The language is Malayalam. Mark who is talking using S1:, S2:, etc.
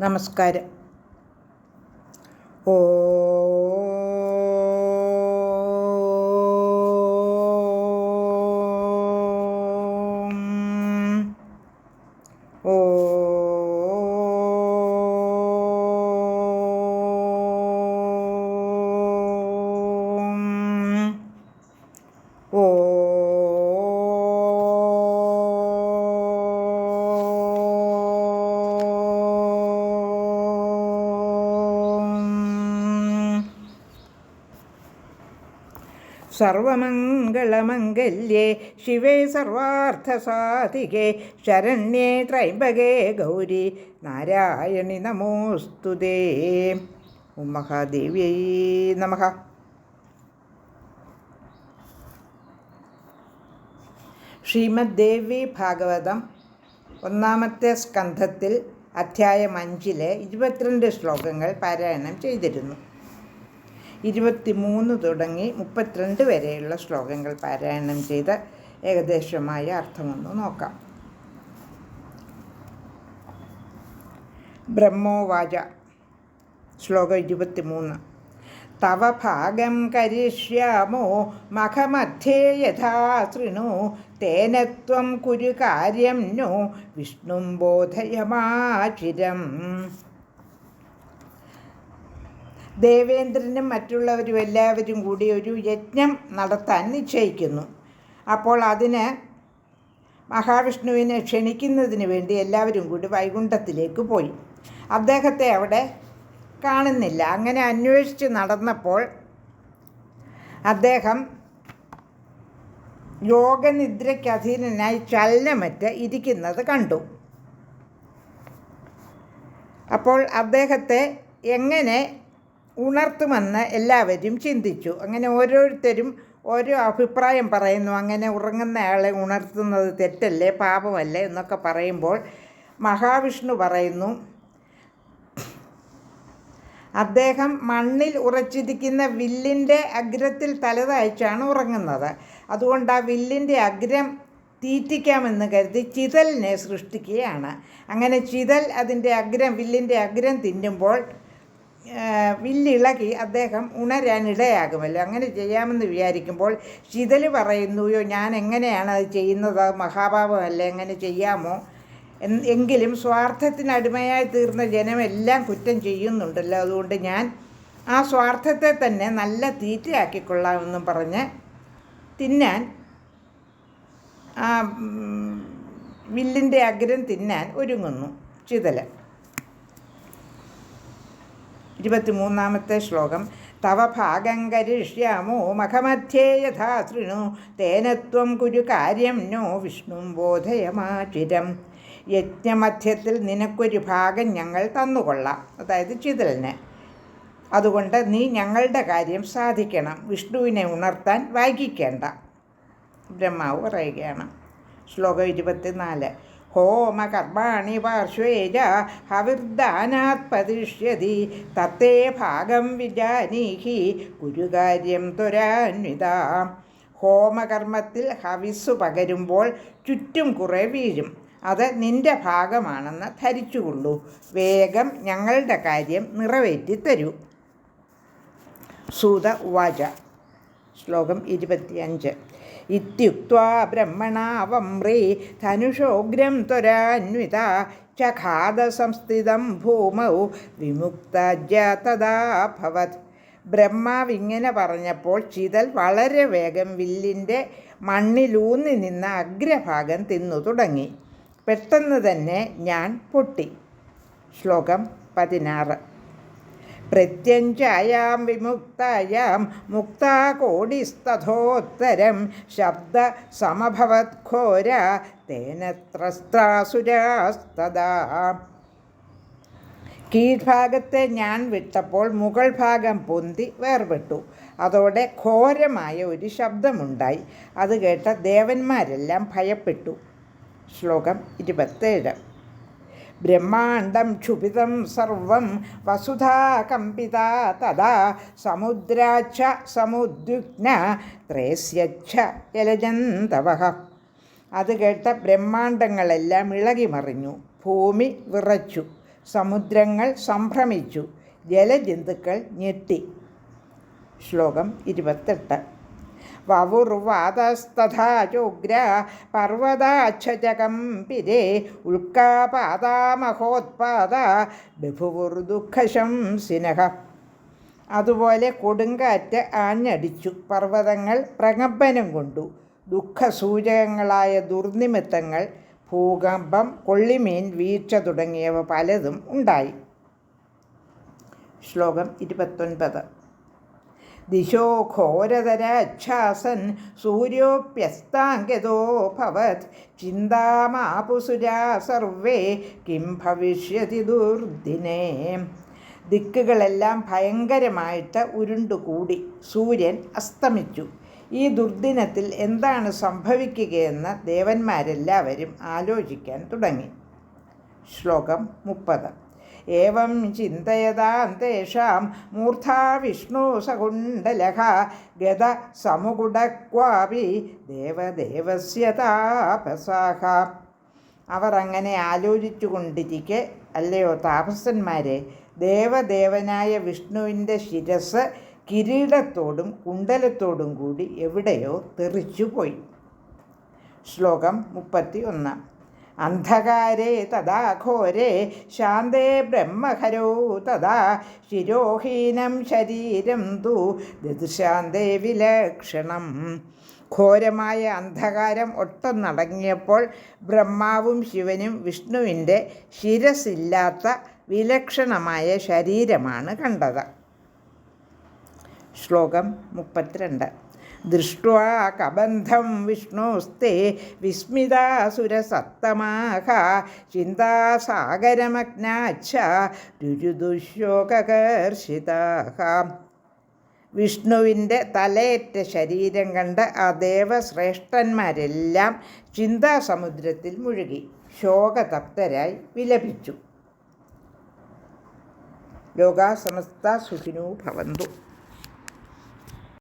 S1: നമസ്കാരം ഓ ഓ സർവമംഗളമംഗല്യേ ശിവേ സർവാർത്ഥസാധികേ ശരണ്യേ ത്രൈംബകേ ഗൗരി നാരായണി നമോസ്തുതേ ഉം മഹാദേവ്യൈ നമ. ശ്രീമദ് ദേവി ഭാഗവതം ഒന്നാമത്തെ സ്കന്ധത്തിൽ അധ്യായം അഞ്ചിലെ ഇരുപത്തിരണ്ട് ശ്ലോകങ്ങൾ പാരായണം ചെയ്തിരുന്നു. ഇരുപത്തിമൂന്ന് തുടങ്ങി മുപ്പത്തിരണ്ട് വരെയുള്ള ശ്ലോകങ്ങൾ പാരായണം ചെയ്ത് ഏകദേശമായ അർത്ഥമൊന്ന് നോക്കാം. ബ്രഹ്മോവാച ശ്ലോകം ഇരുപത്തി മൂന്ന് തവ ഭാഗം കരിഷ്യാമോ മഖമധ്യേ യഥാ ശൃണു തേന ത്വം കുരു കാര്യം നോ വിഷ്ണും ബോധയമാചിരം. ദേവേന്ദ്രനും മറ്റുള്ളവരും എല്ലാവരും കൂടി ഒരു യജ്ഞം നടത്താൻ നിശ്ചയിക്കുന്നു. അപ്പോൾ അതിന് മഹാവിഷ്ണുവിനെ ക്ഷണിക്കുന്നതിന് വേണ്ടി എല്ലാവരും കൂടി വൈകുണ്ഠത്തിലേക്ക് പോയി. അദ്ദേഹത്തെ അവിടെ കാണുന്നില്ല. അങ്ങനെ അന്വേഷിച്ച് നടന്നപ്പോൾ അദ്ദേഹം യോഗനിദ്രയ്ക്ക് അധീനനായി ചലനമറ്റ് ഇരിക്കുന്നത് കണ്ടു. അപ്പോൾ അദ്ദേഹത്തെ എങ്ങനെ ഉണർത്തുമെന്ന് എല്ലാവരും ചിന്തിച്ചു. അങ്ങനെ ഓരോരുത്തരും ഓരോ അഭിപ്രായം പറയുന്നു. അങ്ങനെ ഉറങ്ങുന്ന ആളെ ഉണർത്തുന്നത് തെറ്റല്ലേ പാപമല്ലേ എന്നൊക്കെ പറയുമ്പോൾ മഹാവിഷ്ണു പറയുന്നു അദ്ദേഹം മണ്ണിൽ ഉറച്ചിരിക്കുന്ന വില്ലിന്റെ അഗ്രത്തിൽ തലതായിച്ചാണ് ഉറങ്ങുന്നത്. അതുകൊണ്ട് ആ വില്ലിന്റെ അഗ്രം തീറ്റിക്കാമെന്ന് കരുതി ചിതലിനെ സൃഷ്ടിക്കുകയാണ്. അങ്ങനെ ചിതൽ അതിന്റെ അഗ്രം വില്ലിന്റെ അഗ്രം തിന്നുമ്പോൾ വില്ലിളകി അദ്ദേഹം ഉണരാനിടയാകുമല്ലോ. അങ്ങനെ ചെയ്യാമെന്ന് വിചാരിക്കുമ്പോൾ ചിതൽ പറയുന്നുയോ ഞാൻ എങ്ങനെയാണ് അത് ചെയ്യുന്നത്? മഹാഭാവമല്ലേ എങ്ങനെ ചെയ്യാമോ? എങ്കിലും സ്വാർത്ഥത്തിന് അടിമയായി തീർന്ന ജനമെല്ലാം കുറ്റം ചെയ്യുന്നുണ്ടല്ലോ. അതുകൊണ്ട് ഞാൻ ആ സ്വാർത്ഥത്തെ തന്നെ നല്ല തീറ്റയാക്കിക്കൊള്ളാമെന്നും പറഞ്ഞ് തിന്നാൻ ആ വില്ലിന്റെ അഗ്രം തിന്നാൻ ഒരുങ്ങുന്നു ചിതല. ഇരുപത്തിമൂന്നാമത്തെ ശ്ലോകം. തവ ഭാഗം കരിഷ്യാമോ മഖമധ്യേ യഥാ ശൃണു. തേനത്വം കുരു കാര്യം നോ വിഷ്ണും ബോധയമാചിരം. യജ്ഞമധ്യത്തിൽ നിനക്കൊരു ഭാഗം ഞങ്ങൾ തന്നുകൊള്ളാം. അതായത് ചിതലിന് അതുകൊണ്ട് നീ ഞങ്ങളുടെ കാര്യം സാധിക്കണം. വിഷ്ണുവിനെ ഉണർത്താൻ വൈകിക്കേണ്ട. ബ്രഹ്മാവ് പറയുകയാണ്. ശ്ലോകം ഇരുപത്തിനാല്. ഹോമകർമാണി പാർശ്വേജ ഹവിർദാനാത് പതിഷ്യതി തത്തേ ഭാഗം വിജാനീഹി ഗുരുകാര്യം ത്വരാന്വിത. ഹോമകർമ്മത്തിൽ ഹവിസ്സു പകരുമ്പോൾ ചുറ്റും കുറേ വീഴും. അത് നിന്റെ ഭാഗമാണെന്ന് ധരിച്ചുകൊള്ളൂ. വേഗം ഞങ്ങളുടെ കാര്യം നിറവേറ്റി തരൂ സൂത ഉവാച. ശ്ലോകം ഇരുപത്തിയഞ്ച്. ഇത്യുക്വാ ബ്രഹ്മണാവമ്രീ ധനുഷോഗ്രം ത്വരാന്വിത ചഖാദസംസ്ഥിതം ഭൂമൗ വിമുക്തജ തഥാഭവത് ബ്രഹ്മാവ് ഇങ്ങനെ പറഞ്ഞപ്പോൾ ചിതൽ വളരെ വേഗം വില്ലിന്റെ മണ്ണിലൂന്നി നിന്ന അഗ്രഭാഗം തിന്നു തുടങ്ങി. പെട്ടെന്ന് തന്നെ ഞാൻ പൊട്ടി. ശ്ലോകം പതിനാറ്. പ്രത്യഞ്ചായാം വിമുക്തായാം മുക്താകോടിസ്തഥോത്തരം ശബ്ദ സമഭവത് ഘോര തേന ത്രസ്ത്രാസുരാസ്തദാ കീഴ്ഭാഗത്തെ ഞാൻ വിട്ടപ്പോൾ മുകൾ ഭാഗം പൊന്തി വേർപെട്ടു. അതോടെ ഘോരമായ ഒരു ശബ്ദമുണ്ടായി. അത് കേട്ട ദേവന്മാരെല്ലാം ഭയപ്പെട്ടു. ശ്ലോകം ഇരുപത്തേഴ്. ബ്രഹ്മാണ്ടം ക്ഷുഭിതം സർവം വസുധാകമ്പിത തഥാ സമുദ്രാച്ഛ സമുദ്വിഗ്ന ത്രേസ്യച്ഛ ജലജന്തവഹ അത് കേട്ട ബ്രഹ്മാണ്ടങ്ങളെല്ലാം ഇളകി മറിഞ്ഞു ഭൂമി വിറച്ചു സമുദ്രങ്ങൾ സംഭ്രമിച്ചു ജലജന്തുക്കൾ ഞെട്ടി. ശ്ലോകം ഇരുപത്തെട്ട്. വവുർവാതസ്തഥാ ചോഗ്ര പിരെ ഉൽക്കാപാതാമഹോത്പാദ ബഭുവുർദുഃഖശംസിനഃ അതുപോലെ കൊടുങ്കാറ്റ് ആഞ്ഞടിച്ചു. പർവതങ്ങൾ പ്രകമ്പനം കൊണ്ടു. ദുഃഖസൂചകങ്ങളായ ദുർനിമിത്തങ്ങൾ ഭൂകമ്പം കൊള്ളിമീൻ വീഴ്ച തുടങ്ങിയവ പലതും ഉണ്ടായി. ശ്ലോകം ഇരുപത്തൊൻപത്. ദിശോ ഘോരതരക്ഷാസൻ സൂര്യോപ്യസ്താംഗതോ ഭവത്. ചിന്താമാപുസുരാ സർവേ കിം ഭവിഷ്യതി ദുർദിനേ. ദിക്കുകളെല്ലാം ഭയങ്കരമായിട്ട് ഉരുണ്ടുകൂടി. സൂര്യൻ അസ്തമിച്ചു. ഈ ദുർദിനത്തിൽ എന്താണ് സംഭവിക്കുകയെന്ന് ദേവന്മാരെല്ലാവരും ആലോചിക്കാൻ തുടങ്ങി. ശ്ലോകം മുപ്പത്. ഏവം ചിന്തയതാം തേഷാം മൂർധാ വിഷ്ണു സകുണ്ടലഹ ഗത സമുകുടക്വാപി ദേവദേവസ്യ താപസാഹ. അവർ അങ്ങനെ ആലോചിച്ചു കൊണ്ടിരിക്കെ അല്ലയോ താപസന്മാരെ? ദേവദേവനായ വിഷ്ണുവിന്റെ ശിരസ് കിരീടത്തോടും കുണ്ടലത്തോടും കൂടി എവിടെയോ തെറിച്ചുപോയി. ശ്ലോകം മുപ്പത്തി ഒന്ന് അന്ധകാരേ തഥാ ഘോരേ ശാന്തേ ബ്രഹ്മഹരോ തഥാ ശിരോഹീനം ശരീരം തു ദൃശാന്തേ വിലക്ഷണം. ഘോരമായ അന്ധകാരം ഒട്ടം നടങ്ങിയപ്പോൾ ബ്രഹ്മാവും ശിവനും വിഷ്ണുവിന്റെ ശിരസില്ലാത്ത വിലക്ഷണമായ ശരീരമാണ് കണ്ടത്. ശ്ലോകം മുപ്പത്തിരണ്ട്. ദൃഷ്ട്വാ കബന്ധം വിഷ്ണുസ്തേ വിസ്മിതാസുരസത്തമാഹ ചിന്താസാഗരമഗ്നാച്ഛ രുരുദുശോകകർഷിതാഹ. വിഷ്ണുവിന്റെ തലയേറ്റ ശരീരം കണ്ട് ആ ദേവശ്രേഷ്ഠന്മാരെല്ലാം ചിന്താസമുദ്രത്തിൽ മുഴുകി ശോകതപ്തരായി വിലപിച്ചു. ലോകാസമസ്ത സുഖിനോ ഭവന്തു.